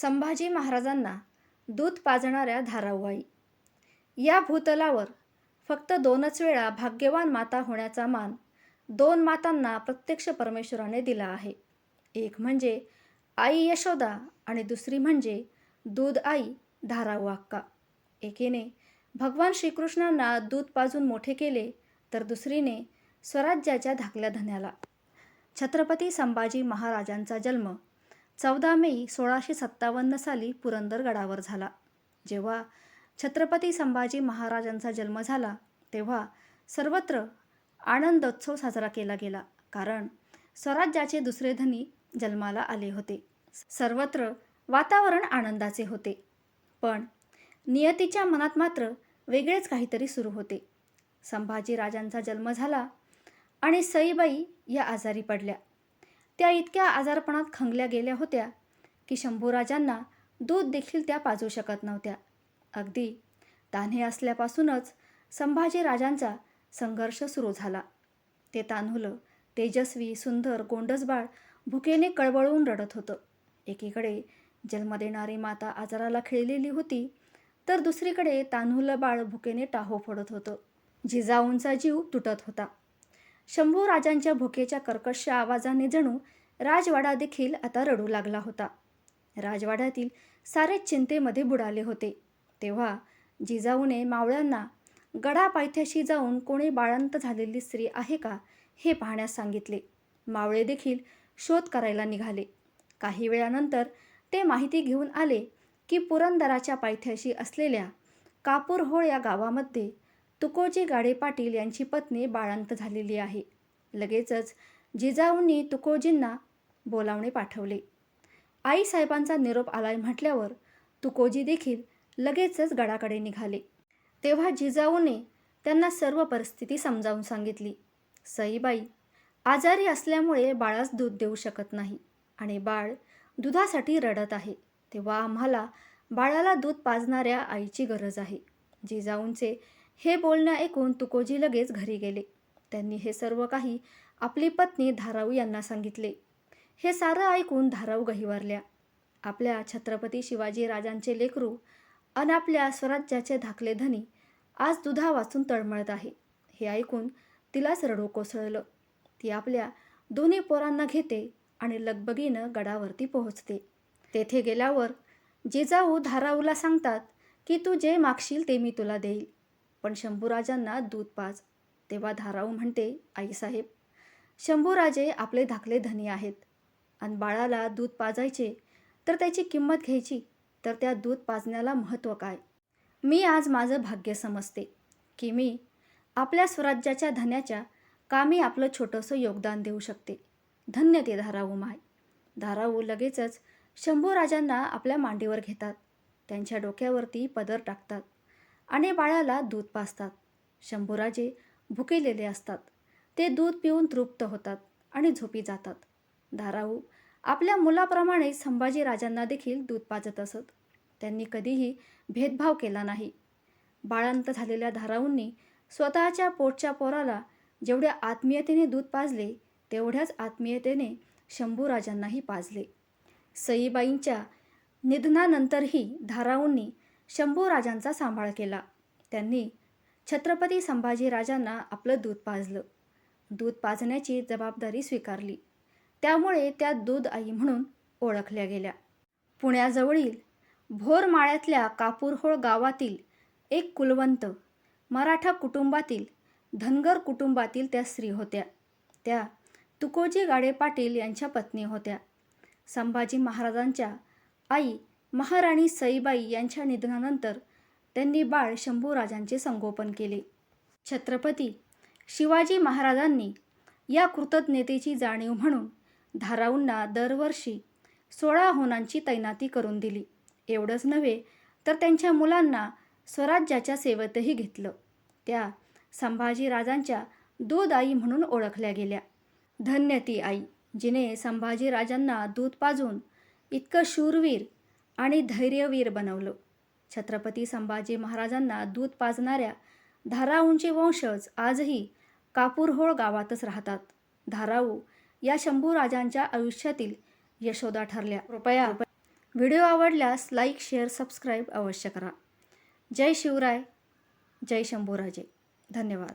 संभाजी महाराजांना दूध पाजणाऱ्या धारावाई. या भूतलावर फक्त दोनच वेळा भाग्यवान माता होण्याचा मान दोन मातांना प्रत्यक्ष परमेश्वराने दिला आहे. एक म्हणजे आई यशोदा आणि दुसरी म्हणजे दूध आई धारावाक्का. एकीने भगवान श्रीकृष्णांना दूध पाजून मोठे केले तर दुसरीने स्वराज्याच्या धाकल्या धन्याला. छत्रपती संभाजी महाराजांचा जन्म चौदा मे सोळाशे सत्तावन्न साली पुरंदरगडावर झाला. जेव्हा छत्रपती संभाजी महाराजांचा जन्म झाला तेव्हा सर्वत्र आनंदोत्सव साजरा केला गेला कारण स्वराज्याचे दुसरे धनी जन्माला आले होते. सर्वत्र वातावरण आनंदाचे होते. पण नियतीच्या मनात मात्र वेगळेच काहीतरी सुरू होते. संभाजी राजांचा जन्म झाला आणि सईबाई या आजारी पडल्या. त्या इतक्या आजारपणात खंगल्या गेल्या होत्या की शंभूराजांना दूध देखील त्या पाजू शकत नव्हत्या. अगदी तान्हे असल्यापासूनच संभाजी राजांचा संघर्ष सुरू झाला. ते तान्हुलं तेजस्वी सुंदर गोंडसबाळ भुकेने कळवळून रडत होतं. एकीकडे जन्म देणारी माता आजाराला खिळलेली होती तर दुसरीकडे तान्हुलं बाळ भुकेने टाहो फोडत होतं. जिजाऊंचा जीव तुटत होता. शंभू राजांच्या भुकेच्या कर्कश आवाजाने जणू राजवाडा देखील आता रडू लागला होता. राजवाड्यातील सारे चिंतेमध्ये बुडाले होते. तेव्हा जिजाऊने मावळ्यांना गडा पायथ्याशी जाऊन कोणी बाळंत झालेली स्त्री आहे का हे पाहण्यास सांगितले. मावळे देखील शोध करायला निघाले. काही वेळानंतर ते माहिती घेऊन आले की पुरंदराच्या पायथ्याशी असलेल्या कापूरहोळ या गावामध्ये तुकोजी गाडे पाटील यांची पत्नी बाळांत झालेली आहे. लगेचच जिजाऊंनी तुकोजींना बोलावणे पाठवले. आईसाहेबांचा निरोप आलाय म्हटल्यावर तुकोजी देखील लगेचच गडाकडे निघाले. तेव्हा जिजाऊने त्यांना सर्व परिस्थिती समजावून सांगितली. सईबाई आजारी असल्यामुळे बाळास दूध देऊ शकत नाही आणि बाळ दुधासाठी रडत आहे. तेव्हा आम्हाला बाळाला दूध पाजणाऱ्या आईची गरज आहे. जिजाऊंचे हे बोलणं ऐकून तुकोजी लगेच घरी गेले. त्यांनी हे सर्व काही आपली पत्नी धाराऊ यांना सांगितले. हे सारं ऐकून धाराऊ गहिवारल्या. आपल्या छत्रपती शिवाजी राजांचे लेकरू अन आपल्या स्वराज्याचे धाकले धनी आज दुधा वाचून तळमळत आहे. हे ऐकून तिलाच रडू कोसळलं. ती आपल्या दोन्ही पोरांना घेते आणि लगबगीनं गडावरती पोहोचते. तेथे गेल्यावर जिजाऊ धाराऊला सांगतात की तू जे मागशील ते मी तुला देईल. पण शंभूराजांना दूध पाज तेव्हा धाराऊ म्हणते आईसाहेब शंभूराजे आपले धाकले धनी आहेत. आणि बाळाला दूध पाजायचे तर त्याची किंमत घ्यायची तर त्या दूध पाजण्याला महत्त्व काय? मी आज माझं भाग्य समजते की मी आपल्या स्वराज्याच्या धन्याच्या कामी आपलं छोटंसं योगदान देऊ शकते. धन्य ते धाराऊ माय. धाराऊ लगेचच शंभूराजांना आपल्या मांडीवर घेतात. त्यांच्या डोक्यावरती पदर टाकतात. आणि बाळाला दूध पाजतात. शंभूराजे भुकेलेले असतात. ते दूध पिऊन तृप्त होतात आणि झोपी जातात. धाराऊ आपल्या मुलाप्रमाणे संभाजीराजांना देखील दूध पाजत असत. त्यांनी कधीही भेदभाव केला नाही. बाळांत झालेल्या धाराऊंनी स्वतःच्या पोटच्या पोराला जेवढ्या आत्मीयतेने दूध पाजले तेवढ्याच आत्मीयतेने शंभूराजांनाही पाजले. सईबाईंच्या निधनानंतरही धाराऊंनी शंभूराजांचा सांभाळ केला. त्यांनी छत्रपती संभाजीराजांना आपलं दूध पाजलं. दूध पाजण्याची जबाबदारी स्वीकारली. त्यामुळे त्या दूध आई म्हणून ओळखल्या गेल्या. पुण्याजवळील भोरमाळ्यातल्या कापूरहोळ गावातील एक कुलवंत मराठा कुटुंबातील धनगर कुटुंबातील त्या स्त्री होत्या. त्या तुकोजी गाडे पाटील यांच्या पत्नी होत्या. संभाजी महाराजांच्या आई महाराणी सईबाई यांच्या निधनानंतर त्यांनी बाळ शंभूराजांचे संगोपन केले. छत्रपती शिवाजी महाराजांनी या कृतज्ञतेची जाणीव म्हणून धाराऊंना दरवर्षी सोळा होनांची तैनाती करून दिली. एवढंच नव्हे तर त्यांच्या मुलांना स्वराज्याच्या सेवेतही घेतलं. त्या संभाजीराजांच्या दूध आई म्हणून ओळखल्या गेल्या. धन्य ती आई जिने संभाजीराजांना दूध पाजून इतकं शूरवीर आणि धैर्यवीर बनवलं. छत्रपती संभाजी महाराजांना दूध पाजणाऱ्या धाराऊंचे वंशज आजही कापूरहोळ गावातच राहतात. धाराऊ या शंभू राजांच्या आयुष्यातील यशोदा ठरल्या. कृपया व्हिडिओ आवडल्यास लाईक शेअर सबस्क्राईब अवश्य करा. जय शिवराय जय शंभूराजे. धन्यवाद.